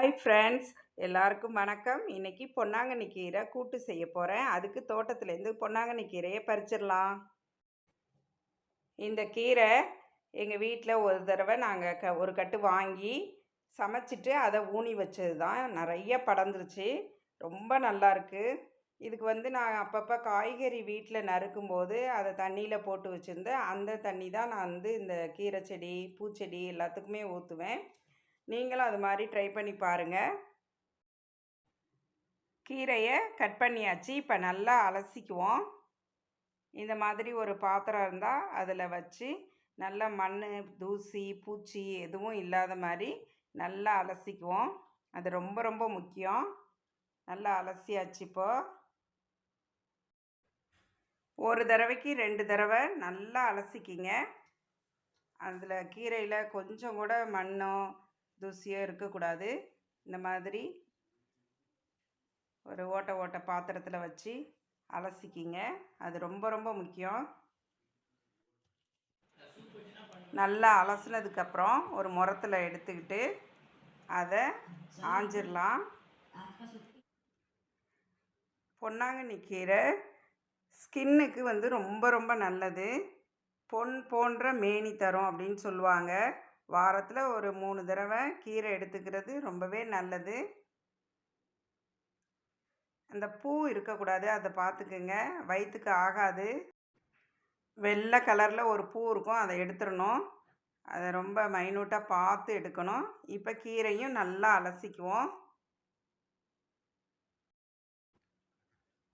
Hi friends எல்லாருக்கும் வணக்கம். இன்னைக்கு பொன்னாங்கண்ணி கீரை கூட்டு செய்ய போகிறேன் அதுக்கு தோட்டத்துலேருந்து பொன்னாங்கண்ணி கீரையை பறிச்சிடலாம். இந்த கீரை எங்கள் வீட்டில் ஒரு தடவை நாங்கள் க ஒரு கட்டு வாங்கி சமைச்சிட்டு அதை ஊனி வச்சது தான் நிறைய படர்ந்துருச்சு. ரொம்ப நல்லாயிருக்கு இதுக்கு வந்து நான் அப்பப்போ காய்கறி வீட்டில் நறுக்கும்போது அதை தண்ணியில் போட்டு வச்சுருந்தேன் அந்த தண்ணி தான் நான் வந்து இந்த கீரை செடி பூச்செடி எல்லாத்துக்குமே ஊற்றுவேன் நீங்களும் அது மாதிரி ட்ரை பண்ணி பாருங்கள் கீரையை கட் பண்ணியாச்சு. இப்போ நல்லா அலசிக்குவோம். இந்த மாதிரி ஒரு பாத்திரம் இருந்தால் அதில் வச்சு நல்லா மண் தூசி பூச்சி எதுவும் இல்லாத மாதிரி நல்லா அலசிக்குவோம். அது ரொம்ப ரொம்ப முக்கியம். நல்லா அலசியாச்சு இப்போ. ஒரு தடவைக்கு ரெண்டு தடவை நல்லா அலசிக்கிங்க. அதில் கீரையில் கொஞ்சம் கூட மண்ணோ தூசியோ இருக்கக்கூடாது. இந்த மாதிரி ஒரு ஓட்டை ஓட்டை பாத்திரத்தில் வச்சு அலசிக்கிங்க. அது ரொம்ப ரொம்ப முக்கியம். நல்லா அலசினதுக்கப்புறம் ஒரு முரத்தில் எடுத்துக்கிட்டு அதை ஆஞ்சிடலாம் பொன்னாங்கண்ணி கீரை ஸ்கின்னுக்கு வந்து ரொம்ப ரொம்ப நல்லது. பொன் போன்ற மேனி தரும் அப்படின்னு சொல்லுவாங்க. வாரத்தில் ஒரு மூணு தடவை கீரை எடுத்துக்கிறது ரொம்பவே நல்லது. அந்த பூ இருக்கக்கூடாது அதை பார்த்துக்குங்க வயிற்றுக்கு ஆகாது. வெள்ளை கலரில் ஒரு பூ இருக்கும் அதை எடுத்துடணும். அதை ரொம்ப மைனூட்டாக பார்த்து எடுக்கணும். இப்போ கீரையும் நல்லா அலசிக்குவோம்.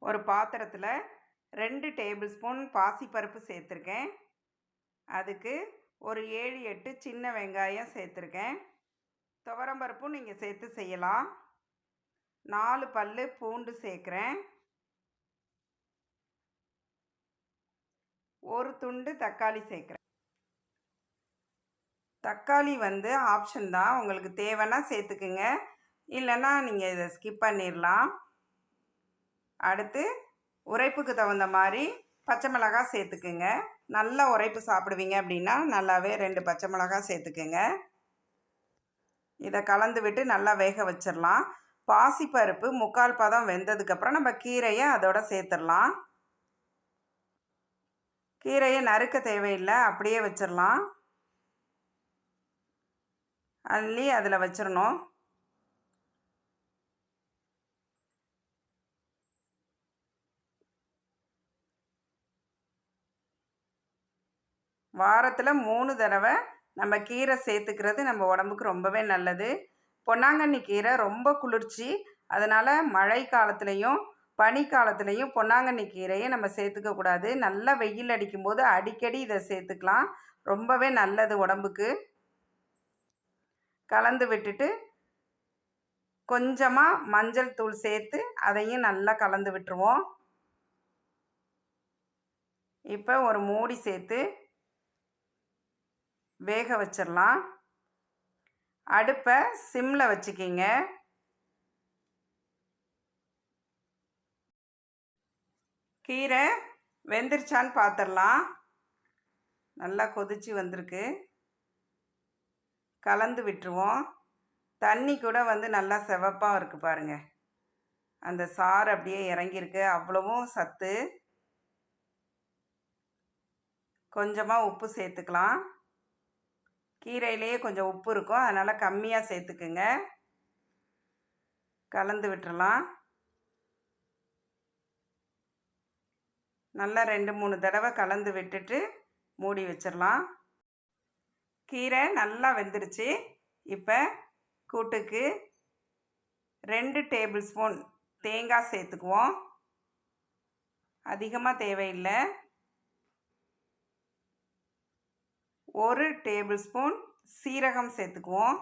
ஒரு பாத்திரத்தில் ரெண்டு டேபிள் ஸ்பூன் பாசிப்பருப்பு சேர்த்துருக்கேன். அதுக்கு ஒரு ஏழு எட்டு சின்ன வெங்காயம் சேர்த்துருக்கேன். துவரம்பருப்பும் நீங்கள் சேர்த்து செய்யலாம். நாலு பல் பூண்டு சேர்க்குறேன். ஒரு துண்டு தக்காளி சேர்க்குறேன். தக்காளி வந்து ஆப்ஷன் தான். உங்களுக்கு தேவைன்னா சேர்த்துக்குங்க. இல்லைன்னா நீங்கள் இதை ஸ்கிப் பண்ணிடலாம். அடுத்து உரைப்புக்கு தகுந்த மாதிரி பச்சை மிளகாய் சேர்த்துக்குங்க. நல்ல உரைப்பு சாப்பிடுவீங்க அப்படின்னா நல்லாவே ரெண்டு பச்சை மிளகாய் சேர்த்துக்குங்க. இதை கலந்து விட்டு நல்லா வேக வச்சிடலாம். பாசிப்பருப்பு முக்கால் பதம் வெந்ததுக்கப்புறம் நம்ம கீரையை அதோட சேர்த்துடலாம். கீரையை நறுக்க தேவையில்லை அப்படியே வச்சிடலாம். அள்ளி அதில் வச்சிடணும். வாரத்தில் மூணு தடவை நம்ம கீரை சேர்த்துக்கிறது நம்ம உடம்புக்கு ரொம்பவே நல்லது. பொன்னாங்கண்ணி கீரை ரொம்ப குளிர்ச்சி. அதனால் மழை காலத்துலேயும் பனி காலத்துலேயும் பொன்னாங்கண்ணி கீரையை நம்ம சேர்த்துக்க கூடாது. நல்லா வெயில் அடிக்கும்போது அடிக்கடி இதை சேர்த்துக்கலாம். ரொம்பவே நல்லது உடம்புக்கு. கலந்து விட்டுட்டு கொஞ்சமாக மஞ்சள் தூள் சேர்த்து அதையும் நல்லா கலந்து விட்டுருவோம். இப்போ ஒரு மூடி சேர்த்து வேக வச்சிடலாம் அடுப்பை சிம்மில் வச்சுக்கிங்க. கீரை வெந்துருச்சான்னு பார்த்துடலாம் நல்லா கொதிச்சு வந்திருக்கு. கலந்து விட்டுருவோம். தண்ணி கூட வந்து நல்லா செவப்பாக இருக்குது பாருங்கள் அந்த சாறு அப்படியே இறங்கியிருக்கு. அவ்வளவும் சத்து. கொஞ்சமாக உப்பு சேர்த்துக்கலாம். கீரையிலேயே கொஞ்சம் உப்பு இருக்கும். அதனால் கம்மியாக சேர்த்துக்குங்க. கலந்து விட்டுறலாம். நல்லா ரெண்டு மூணு தடவை கலந்து விட்டுட்டு மூடி வச்சிடலாம் கீரை நல்லா வெந்துருச்சு. இப்போ கூட்டுக்கு ரெண்டு டேபிள் ஸ்பூன் தேங்காய் சேர்த்துக்குவோம். அதிகமாக தேவையில்லை. ஒரு டேபிள் ஸ்பூன் சீரகம் சேர்த்துக்குவோம்.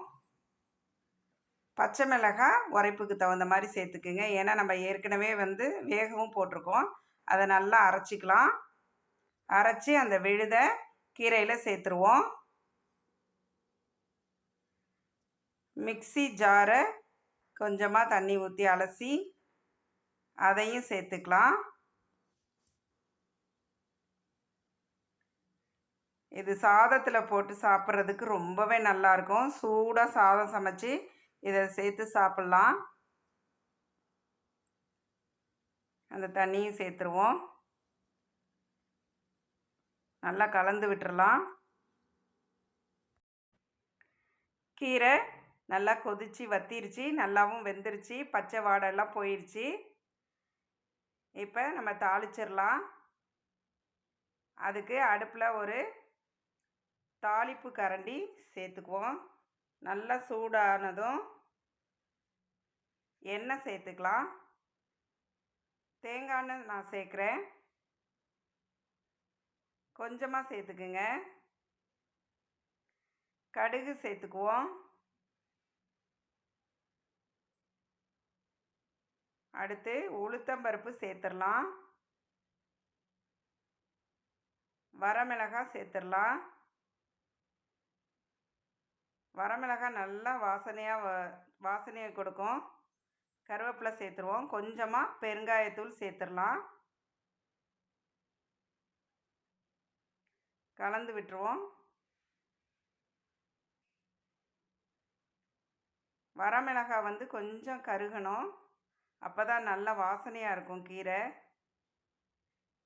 பச்சை மிளகாய் உரைப்புக்கு தகுந்த மாதிரி சேர்த்துக்குங்க. ஏன்னா நம்ம ஏற்கனவே வந்து வேகவும் போட்டிருக்கோம். அதை நல்லா அரைச்சிக்கலாம். அரைச்சி அந்த விழுதை கீரையில் சேர்த்துருவோம். மிக்சி ஜாரை கொஞ்சமாக தண்ணி ஊற்றி அலசி அதையும் சேர்த்துக்கலாம். இது சாதத்தில் போட்டு சாப்பிட்றதுக்கு ரொம்பவே நல்லாயிருக்கும். சூடாக சாதம் சமைச்சி இதை சேர்த்து சாப்பிட்லாம். அந்த தண்ணியும் சேர்த்துருவோம். நல்லா கலந்து விட்டுறலாம். கீரை நல்லா கொதித்து வத்திருச்சு. நல்லாவும் வெந்துருச்சு. பச்சை வாடெல்லாம் போயிடுச்சு இப்போ நம்ம தாளிச்சிடலாம். அதுக்கு அடுப்பில் ஒரு தாளிப்பு கரண்டி சேர்த்துக்குவோம். நல்லா சூடானதும் எண்ணெய் சேர்த்துக்கலாம். தேங்காய் எண்ணெய் நான் சேர்க்குறேன். கொஞ்சமாக சேர்த்துக்குங்க. கடுகு சேர்த்துக்குவோம். அடுத்து உளுத்தம்பருப்பு சேர்த்துடலாம். வரமிளகாய் சேர்த்துடலாம். வரமிளகாய் நல்லா வாசனையாக வாசனையை கொடுக்கும். கருவேப்பிலை சேர்த்துருவோம். கொஞ்சமாக பெருங்காயத்தூள் சேர்த்துடலாம். கலந்து விட்டுருவோம். வரமிளகாய் வந்து கொஞ்சம் கருகணும். அப்போ தான் நல்லா வாசனையாக இருக்கும் கீரை.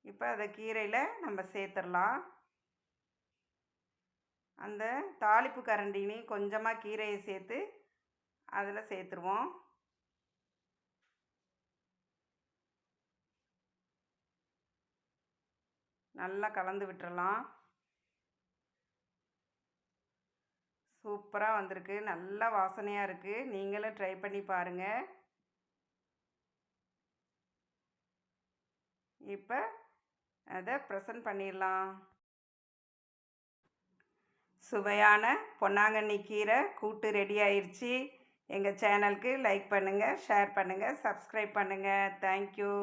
இப்போ அதை கீரையில் நம்ம சேர்த்துடலாம். அந்த தாளிப்பு கரண்டினையும் கொஞ்சமாக கீரையை சேர்த்து அதில் சேர்த்துருவோம். நல்லா கலந்து விட்டுறலாம். சூப்பராக வந்திருக்கு. நல்லா வாசனையாக இருக்குது நீங்களும் ட்ரை பண்ணி பாருங்கள் இப்போ அதை ப்ரெசன்ட் பண்ணிடலாம் சுவையான பொன்னாங்கண்ணி கீரை கூட்டு ரெடி ஆயிடுச்சு எங்கள் சேனலுக்கு லைக் பண்ணுங்கள் ஷேர் பண்ணுங்கள் சப்ஸ்கிரைப் பண்ணுங்கள் தேங்க்யூ